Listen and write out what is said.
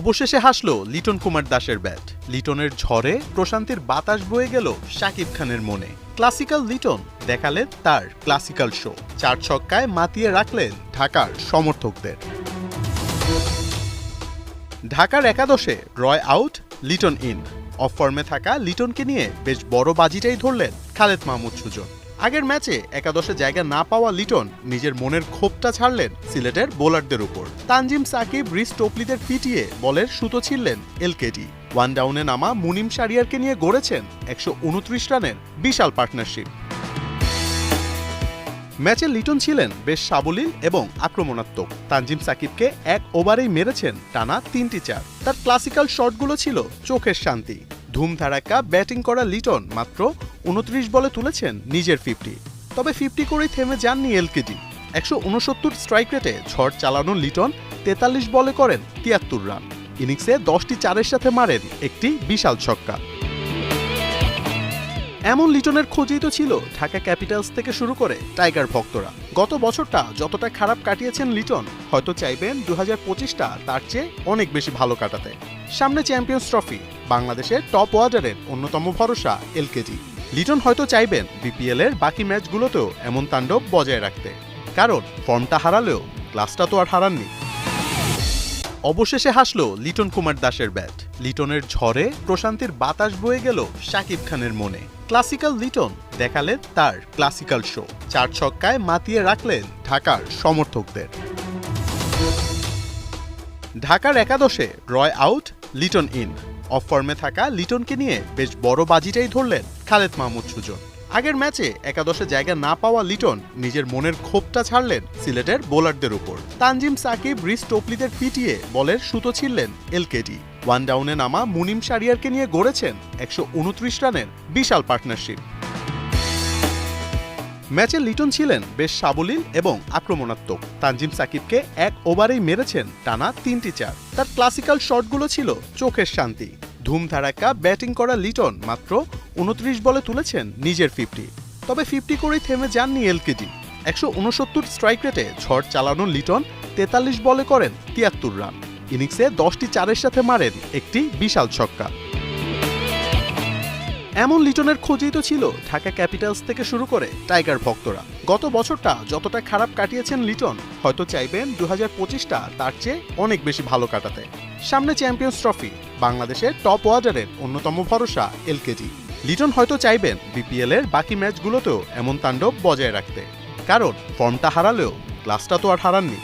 অবশেষে হাসলো লিটন কুমার দাসের ব্যাট। লিটনের ঝড়ে প্রশান্তির বাতাস বয়ে গেল শাকিব খানের মনে। ক্লাসিক্যাল লিটন দেখালেন তার ক্লাসিক্যাল শো। চার ছক্কায় মাতিয়ে রাখলেন ঢাকার সমর্থকদের। ঢাকার একাদশে Roy out, Litton in. Off ফর্মে থাকা লিটনকে নিয়ে বেশ বড় বাজিটাই ধরলেন খালেদ মাহমুদ সুজন। আগের ম্যাচে একাদশে জায়গা না পাওয়া লিটন নিজের মনের ক্ষোভটা ছাড়লেন সিলেটের বোলারদের উপর। তানজিম সাকিব রিস টোপলিদের পিটিয়ে বলের সুতো ছিললেন এলকেডি। ওয়ান ডাউনে নামা মুনিম সারিয়ারকে নিয়ে গড়েছেন একশো উনত্রিশ রানের বিশাল পার্টনারশিপ। ম্যাচে লিটন ছিলেন বেশ সাবলীল এবং আক্রমণাত্মক। তানজিম সাকিবকে এক ওভারেই মেরেছেন টানা তিনটি চার। তার ক্লাসিক্যাল শটগুলো ছিল চোখের শান্তি। ধুমধারাক্কা ব্যাটিং করা লিটন মাত্র উনত্রিশ বলে তুলেছেন নিজের ফিফটি। তবে ফিফটি করেই থেমে যাননি এলকেজি। একশো উনসত্তর স্ট্রাইক রেটে ঝড় চালানো লিটন তেতাল্লিশ বলে করেন তিয়াত্তর রান। ইনিংসে দশটি চারের সাথে মারেন একটি বিশাল ছক্কা। এমন লিটনের খোঁজেই তো ছিল ঢাকা ক্যাপিটালস থেকে শুরু করে টাইগার ভক্তরা। গত বছরটা যতটা খারাপ কাটিয়েছেন লিটন, হয়তো চাইবেন দু হাজার পঁচিশটা তার চেয়ে অনেক বেশি ভালো কাটাতে। সামনে চ্যাম্পিয়ন্স ট্রফি, বাংলাদেশের টপ ওয়ার্ডারের অন্যতম ভরসা এলকেজি। লিটন হয়তো চাইবেন বিপিএল এর বাকি ম্যাচগুলোতেও এমন তাণ্ডব বজায় রাখতে। কারণ ফর্মটা হারালেও ক্লাসটা তো আর হারাননি। অবশেষে হাসলো লিটন কুমার দাসের ব্যাট। লিটনের ঝড়ে প্রশান্তির বাতাস বয়ে গেল শাকিব খানের মনে। ক্লাসিক্যাল লিটন দেখালেন তার ক্লাসিক্যাল শো। চার ছক্কায় মাতিয়ে রাখলেন ঢাকার সমর্থকদের। ঢাকার একাদশে Roy out, Litton in. Off ফর্মে থাকা লিটনকে নিয়ে বেশ বড় বাজিটাই ধরলেন খালেদ মাহমুদ সুজন। আগের ম্যাচে একাদশে জায়গা না পাওয়া লিটন নিজের মনের ক্ষোভটা ছাড়লেন সিলেটের বোলারদের উপর। তানজিম সাকিব রিস টোপলিদের পিটিয়ে বলের সুতো ছিললেন এলকেডি। ওয়ান ডাউনে নামা মুনিম সারিয়ারকে নিয়ে গড়েছেন একশো উনত্রিশ রানের বিশাল পার্টনারশিপ। ম্যাচে লিটন ছিলেন বেশ সাবলীল এবং আক্রমণাত্মক। তানজিম সাকিবকে এক ওভারেই মেরেছেন টানা তিনটি চার। তার ক্লাসিক্যাল শটগুলো ছিল চোখের শান্তি। ধুমধারাক্কা ব্যাটিং করা লিটন মাত্র উনত্রিশ বলে তুলেছেন নিজের ফিফটি। তবে ফিফটি করেই থেমে যাননি এলকেজি। একশো উনসত্তর স্ট্রাইক রেটে ঝড় চালানো লিটন তেতাল্লিশ বলে করেন তিয়াত্তর রান। ইনিংসে দশটি চারের সাথে মারেন একটি বিশাল ছক্কা। এমন লিটনের খোঁজেই তো ছিল ঢাকা ক্যাপিটালস থেকে শুরু করে টাইগার ভক্তরা। গত বছরটা যতটা খারাপ কাটিয়েছেন লিটন, হয়তো চাইবেন দু হাজার পঁচিশটা তার চেয়ে অনেক বেশি ভালো কাটাতে। সামনে চ্যাম্পিয়ন্স ট্রফি, বাংলাদেশের টপ ওয়ার্ডারের অন্যতম ভরসা এলকেজি। লিটন হয়তো চাইবেন বিপিএল এর বাকি ম্যাচগুলোতেও এমন তাণ্ডব বজায় রাখতে। কারণ ফর্মটা হারালেও ক্লাসটা তো আর হারাননি।